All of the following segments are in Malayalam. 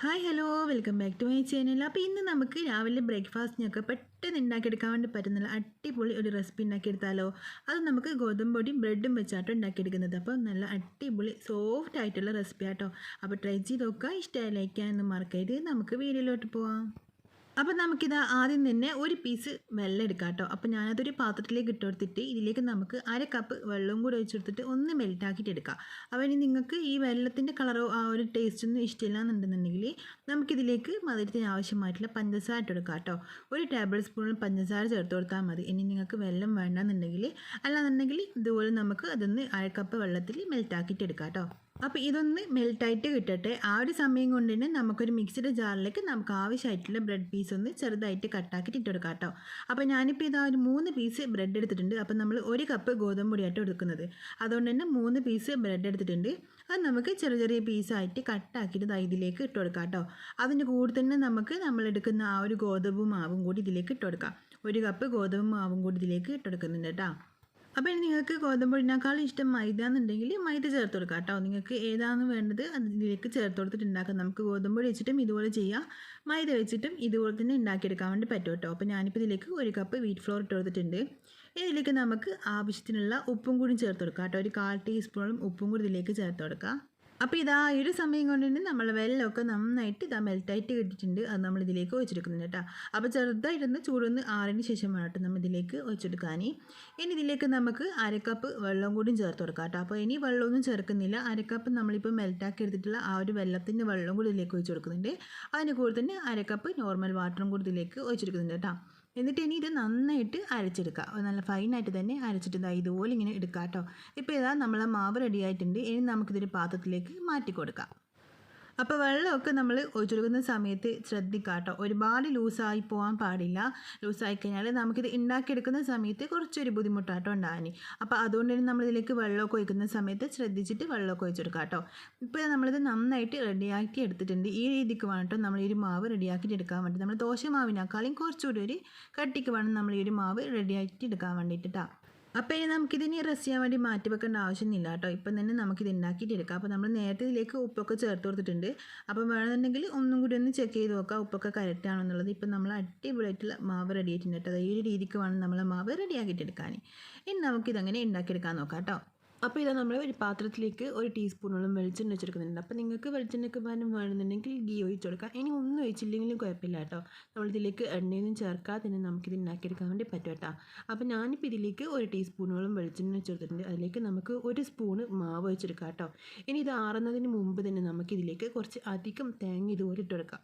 Hi hello. Welcome back to my channel. അപ്പോൾ ഇന്ന് നമുക്ക് രാവിലെ ബ്രേക്ക്ഫാസ്റ്റിനൊക്കെ പെട്ടെന്ന് ഉണ്ടാക്കിയെടുക്കാൻ വേണ്ടി പറ്റുന്ന അടിപൊളി ഒരു റെസിപ്പി ഉണ്ടാക്കിയെടുത്താലോ അത് നമുക്ക് ഗോതമ്പ് പൊടിയും ബ്രെഡും വെച്ചാട്ടോ ഉണ്ടാക്കിയെടുക്കുന്നത് അപ്പോൾ നല്ല അടിപൊളി സോഫ്റ്റ് ആയിട്ടുള്ള റെസിപ്പി ആട്ടോ അപ്പോൾ ട്രൈ ചെയ്ത് നോക്കുക. ഇഷ്ടമായി ലൈക്കാനൊന്നും മറക്കരുത്. നമുക്ക് വീഡിയോയിലോട്ട് പോവാം. അപ്പോൾ നമുക്കിത് ആദ്യം തന്നെ ഒരു പീസ് വെള്ളം എടുക്കാം കേട്ടോ അപ്പോൾ ഞാനതൊരു പാത്രത്തിലേക്ക് ഇട്ട് കൊടുത്തിട്ട് ഇതിലേക്ക് നമുക്ക് അര കപ്പ് വെള്ളവും കൂടി ഒഴിച്ചെടുത്തിട്ട് ഒന്ന് മെൽറ്റാക്കിയിട്ട് എടുക്കാം അപ്പോൾ ഇനി നിങ്ങൾക്ക് ഈ വെള്ളത്തിന്റെ കളറോ ആ ഒരു ടേസ്റ്റൊന്നും ഇഷ്ടമില്ല എന്നുണ്ടെന്നുണ്ടെങ്കിൽ നമുക്കിതിലേക്ക് മധുരത്തിന് ആവശ്യമായിട്ടുള്ള പഞ്ചസാര ഇട്ട് കൊടുക്കാം കേട്ടോ ഒരു ടേബിൾ സ്പൂണിൽ പഞ്ചസാര ചേർത്ത് കൊടുത്താൽ മതി. ഇനി നിങ്ങൾക്ക് വെള്ളം വേണ്ടെന്നുണ്ടെങ്കിൽ അല്ലാന്നുണ്ടെങ്കിൽ ഇതുപോലെ നമുക്ക് അതൊന്ന് അര കപ്പ് വെള്ളത്തിൽ മെൽറ്റാക്കിയിട്ട് എടുക്കാം കേട്ടോ അപ്പോൾ ഇതൊന്ന് മെൽട്ടായിട്ട് കിട്ടട്ടെ ആ ഒരു സമയം കൊണ്ട് തന്നെ നമുക്കൊരു മിക്സിയുടെ ജാറിലേക്ക് നമുക്ക് ആവശ്യമായിട്ടുള്ള ബ്രെഡ് പീസ് ഒന്ന് ചെറുതായിട്ട് കട്ടാക്കിയിട്ട് ഇട്ട് കൊടുക്കാം കേട്ടോ. അപ്പോൾ ഞാനിപ്പോൾ ഇതാ ഒരു മൂന്ന് പീസ് ബ്രെഡ് എടുത്തിട്ടുണ്ട്. അപ്പോൾ നമ്മൾ ഒരു കപ്പ് ഗോതമ്പ് പൊടിയായിട്ട് എടുക്കുന്നത്. അതുകൊണ്ട് തന്നെ മൂന്ന് പീസ് ബ്രെഡ് എടുത്തിട്ടുണ്ട്. അത് നമുക്ക് ചെറിയ ചെറിയ പീസായിട്ട് കട്ടാക്കിയിട്ട് ഇതിലേക്ക് ഇട്ട് കൊടുക്കാം കേട്ടോ. അതിന്റെ കൂടെ തന്നെ നമുക്ക് നമ്മൾ എടുക്കുന്ന ആ ഒരു ഗോതമ്പ് മാവും കൂടി ഇതിലേക്ക് ഇട്ട് കൊടുക്കാം. ഒരു കപ്പ് ഗോതമ്പ് മാവും കൂടി ഇതിലേക്ക് ഇട്ട് കൊടുക്കുന്നുണ്ട് കേട്ടോ. അപ്പോൾ ഇനി നിങ്ങൾക്ക് ഗോതമ്പൊടിനേക്കാളും ഇഷ്ടം മൈദ എന്നുണ്ടെങ്കിൽ മൈദ ചേർത്ത് കൊടുക്കാം കേട്ടോ. നിങ്ങൾക്ക് ഏതാണ് വേണ്ടത് അതിലേക്ക് ചേർത്ത് കൊടുത്തിട്ട് ഉണ്ടാക്കാം നമുക്ക് ഗോതമ്പൊടി വെച്ചിട്ടും ഇതുപോലെ ചെയ്യാം. മൈദ വെച്ചിട്ടും ഇതുപോലെ തന്നെ ഉണ്ടാക്കിയെടുക്കാൻ വേണ്ടി പറ്റും കേട്ടോ. അപ്പോൾ ഞാനിപ്പോൾ ഇതിലേക്ക് ഒരു കപ്പ് വീറ്റ് ഫ്ലോർ ഇട്ട് കൊടുത്തിട്ടുണ്ട്. ഇതിലേക്ക് നമുക്ക് ആവശ്യത്തിനുള്ള ഉപ്പും കൂടി ചേർത്ത് കൊടുക്കാം കേട്ടോ. ഒരു കാൽ ടീസ്പൂണും ഉപ്പും കൂടി ഇതിലേക്ക് ചേർത്ത് കൊടുക്കാം. അപ്പോൾ ഇതാ ഒരു സമയം കൊണ്ട് തന്നെ നമ്മൾ വെള്ളമൊക്കെ നന്നായിട്ട് ഇതാ മെൽറ്റായിട്ട് കിട്ടിയിട്ടുണ്ട്. അത് നമ്മൾ ഇതിലേക്ക് ഒഴിച്ചെടുക്കുന്നുണ്ട് കേട്ടോ. അപ്പോൾ ചെറുതായിട്ടൊന്ന് ചൂടൊന്ന് ആറിന് ശേഷം വേണം നമ്മൾ ഇതിലേക്ക് ഒഴിച്ചെടുക്കാൻ. ഇനി ഇതിലേക്ക് നമുക്ക് അരക്കപ്പ് വെള്ളം കൂടി ചേർത്ത് കൊടുക്കാം കേട്ടോ. അപ്പോൾ ഇനി വെള്ളമൊന്നും ചേർക്കുന്നില്ല. അരക്കപ്പ് നമ്മളിപ്പോൾ മെൽറ്റാക്കി എടുത്തിട്ടുള്ള ആ ഒരു വെള്ളത്തിന്റെ വെള്ളം കൂടി ഇതിലേക്ക് ഒഴിച്ചു കൊടുക്കുന്നുണ്ട്. അതിന് കൂടെ തന്നെ അരക്കപ്പ് നോർമൽ വാട്ടറും കൂടി ഇതിലേക്ക് ഒഴിച്ചെടുക്കുന്നുണ്ട് കേട്ടോ. എന്നിട്ട് ഇനി ഇത് നന്നായിട്ട് അരച്ചെടുക്കുക. നല്ല ഫൈനായിട്ട് തന്നെ അരച്ചിട്ട് ഇതാ ഇതുപോലെ ഇങ്ങനെ എടുക്കാം കേട്ടോ ഇപ്പോൾ ഇതാ നമ്മളെ മാവ് റെഡി ആയിട്ടുണ്ട്. ഇനി നമുക്കിതൊരു പാത്രത്തിലേക്ക് മാറ്റി കൊടുക്കാം. അപ്പോൾ വെള്ളമൊക്കെ നമ്മൾ ഒഴിച്ചൊടുക്കുന്ന സമയത്ത് ശ്രദ്ധിക്കുക കേട്ടോ ഒരുപാട് ലൂസായി പോകാൻ പാടില്ല. ലൂസായി കഴിഞ്ഞാൽ നമുക്കിത് ഉണ്ടാക്കിയെടുക്കുന്ന സമയത്ത് കുറച്ചൊരു ബുദ്ധിമുട്ടാട്ടോ ഉണ്ടാകാനി അപ്പോൾ അതുകൊണ്ട് തന്നെ നമ്മളിതിലേക്ക് വെള്ളമൊക്കെ ഒഴിക്കുന്ന സമയത്ത് ശ്രദ്ധിച്ചിട്ട് വെള്ളമൊക്കെ ഒഴിച്ചെടുക്കുക കേട്ടോ ഇപ്പോൾ നമ്മളിത് നന്നായിട്ട് റെഡിയാക്കി എടുത്തിട്ടുണ്ട്. ഈ രീതിക്ക് വേണം നമ്മൾ ഈ ഒരു മാവ് റെഡിയാക്കിയിട്ട് എടുക്കാൻ വേണ്ടി നമ്മൾ ദോശ മാവിനേക്കാളും കുറച്ചുകൂടി ഒരു കട്ടിക്ക് വേണം നമ്മൾ ഈ ഒരു മാവ് റെഡിയാക്കി എടുക്കാൻ വേണ്ടിയിട്ട്. അപ്പോൾ ഇനി നമുക്കിതിന് റെസ്റ്റ് ചെയ്യാൻ വേണ്ടി മാറ്റി വെക്കേണ്ട ആവശ്യമൊന്നുമില്ല കേട്ടോ. ഇപ്പം തന്നെ നമുക്കിത് ഉണ്ടാക്കിയിട്ട് എടുക്കാം അപ്പോൾ നമ്മൾ നേരത്തെ ഇതിലേക്ക് ഉപ്പൊക്കെ ചേർത്ത് കൊടുത്തിട്ടുണ്ട്. അപ്പം വേണമെന്നുണ്ടെങ്കിൽ ഒന്നും കൂടി ഒന്ന് ചെക്ക് ചെയ്ത് നോക്കാം ഉപ്പൊക്കെ കറക്റ്റ് ആണെന്നുള്ളത് ഇപ്പം നമ്മൾ അടിപൊളിയായിട്ടുള്ള മാവ് റെഡി ആയിട്ടുണ്ട് കേട്ടോ. ഈ ഒരു രീതിക്ക് വേണം നമ്മൾ മാവ് റെഡിയാക്കിയിട്ടെടുക്കാൻ ഇനി നമുക്കിതങ്ങനെ ഉണ്ടാക്കിയെടുക്കാൻ നോക്കാം കേട്ടോ. അപ്പോൾ ഇതാ നമ്മൾ ഒരു പാത്രത്തിലേക്ക് ഒരു ടീസ്പൂണോളം വെളിച്ചെണ്ണ വെച്ചെടുക്കുന്നുണ്ട്. അപ്പോൾ നിങ്ങൾക്ക് വെളിച്ചെണ്ണയ്ക്ക് പകരം വേണമെന്നുണ്ടെങ്കിൽ ഗീ ഒഴിച്ച് കൊടുക്കാം. ഇനി ഒന്നും ഒഴിച്ചില്ലെങ്കിലും കുഴപ്പമില്ല കേട്ടോ. നമ്മളിതിലേക്ക് എണ്ണയൊന്നും ചേർക്കാതെ തന്നെ നമുക്കിത് ഉണ്ടാക്കിയെടുക്കാൻ വേണ്ടി പറ്റും കേട്ടോ. അപ്പോൾ ഞാനിപ്പോൾ ഇതിലേക്ക് ഒരു ടീസ്പൂണോളം വെളിച്ചെണ്ണ വെച്ചെടുത്തിട്ടുണ്ട്. അതിലേക്ക് നമുക്ക് ഒരു സ്പൂണ് മാവ് വെച്ചെടുക്കാം കേട്ടോ. ഇനി ഇത് ആറുന്നതിന് മുമ്പ് തന്നെ നമുക്കിതിലേക്ക് കുറച്ച് അധികം തേങ്ങ ഇതുപോലെ ഇട്ടെടുക്കാം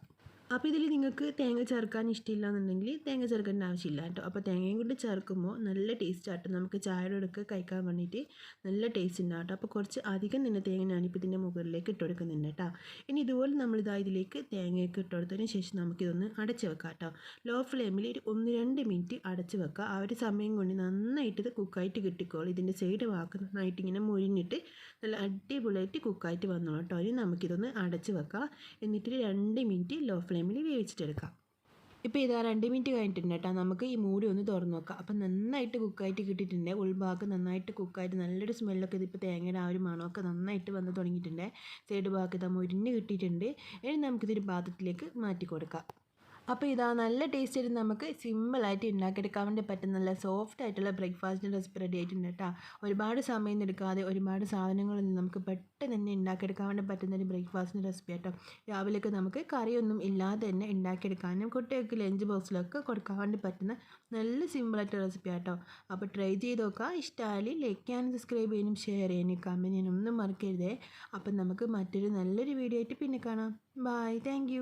അപ്പോൾ ഇതിൽ നിങ്ങൾക്ക് തേങ്ങ ചേർക്കാൻ ഇഷ്ടമില്ല എന്നുണ്ടെങ്കിൽ തേങ്ങ ചേർക്കേണ്ട ആവശ്യമില്ല കേട്ടോ. അപ്പോൾ തേങ്ങയും കൊണ്ട് ചേർക്കുമ്പോൾ നല്ല ടേസ്റ്റ് ആട്ടോ. നമുക്ക് ചായയുടെ അടുക്ക് കഴിക്കാൻ വേണ്ടിയിട്ട് നല്ല ടേസ്റ്റ് ഉണ്ടാവും കേട്ടോ. അപ്പോൾ കുറച്ച് അധികം തന്നെ തേങ്ങ ഞാനിപ്പോൾ ഇതിന്റെ മുകളിലേക്ക് ഇട്ട് കൊടുക്കുന്നുണ്ട് കേട്ടോ. ഇനി ഇതുപോലെ നമ്മളിതാ ഇതിലേക്ക് തേങ്ങയൊക്കെ ഇട്ട് കൊടുത്തതിന് ശേഷം നമുക്കിതൊന്ന് അടച്ച് വെക്കാം കേട്ടോ. ലോ ഫ്ലെയിമിൽ ഒരു ഒന്ന് രണ്ട് മിനിറ്റ് അടച്ച് വെക്കുക ആ ഒരു സമയം കൊണ്ട് നന്നായിട്ട് ഇത് കുക്കായിട്ട് കിട്ടിക്കോളും. ഇതിന്റെ സൈഡ് വാക്ക് നന്നായിട്ട് ഇങ്ങനെ മുരിഞ്ഞിട്ട് നല്ല അടിപൊളിയായിട്ട് കുക്കായിട്ട് വന്നോളൂ കേട്ടോ. ഇനി നമുക്കിതൊന്ന് അടച്ച് വെക്കാം. എന്നിട്ട് രണ്ട് മിനിറ്റ് ലോ ഫ്ലെയിമിൽ വേവിച്ചിട്ടെടുക്കാം. ഇപ്പോൾ ഇതാ രണ്ട് മിനിറ്റ് കഴിഞ്ഞിട്ടുണ്ട് കേട്ടോ. നമുക്ക് ഈ മൂടി ഒന്ന് തുറന്ന് നോക്കാം. അപ്പം നന്നായിട്ട് കുക്കായിട്ട് കിട്ടിയിട്ടുണ്ട്. ഉൾഭാഗം നന്നായിട്ട് കുക്കായിട്ട് നല്ലൊരു സ്മെല്ലൊക്കെ ഇതിപ്പോൾ തേങ്ങയുടെ ആ ഒരു മണമൊക്കെ നന്നായിട്ട് വന്ന് തുടങ്ങിയിട്ടുണ്ട്. സൈഡ് ഭാഗത്ത് ഇതാ മുരിഞ്ഞ് കിട്ടിയിട്ടുണ്ട്. ഇനി നമുക്കിതൊരു പാത്രത്തിലേക്ക് മാറ്റി കൊടുക്കാം. അപ്പോൾ ഇതാ നല്ല ടേസ്റ്റ് ആയിട്ട് നമുക്ക് സിമ്പിളായിട്ട് ഉണ്ടാക്കിയെടുക്കാൻ വേണ്ടി പറ്റുന്ന നല്ല സോഫ്റ്റ് ആയിട്ടുള്ള ബ്രേക്ക്ഫാസ്റ്റിന്റെ റെസിപ്പി റെഡി ആയിട്ടുണ്ട് കേട്ടോ ഒരുപാട് സമയം എടുക്കാതെ ഒരുപാട് സാധനങ്ങളൊന്നും നമുക്ക് പെട്ടെന്ന് തന്നെ ഉണ്ടാക്കിയെടുക്കാൻ വേണ്ടി പറ്റുന്ന ഒരു ബ്രേക്ക്ഫാസ്റ്റിന്റെ റെസിപ്പി കേട്ടോ രാവിലെയൊക്കെ നമുക്ക് കറിയൊന്നും ഇല്ലാതെ തന്നെ ഉണ്ടാക്കിയെടുക്കാനും കുട്ടികൾക്ക് ലഞ്ച് ബോക്സിലൊക്കെ കൊടുക്കാൻ വേണ്ടി പറ്റുന്ന നല്ല സിമ്പിളായിട്ടുള്ള റെസിപ്പി കേട്ടോ അപ്പോൾ ട്രൈ ചെയ്ത് നോക്കുക ഇഷ്ടമായി ലൈക്ക് ചെയ്യാനും സബ്സ്ക്രൈബ് ചെയ്യാനും ഷെയർ ചെയ്യാനും കമന്റ് ചെയ്യാനും ഒന്നും മറക്കരുതേ. അപ്പം നമുക്ക് മറ്റൊരു നല്ലൊരു വീഡിയോ ആയിട്ട് പിന്നെ കാണാം. Bye thank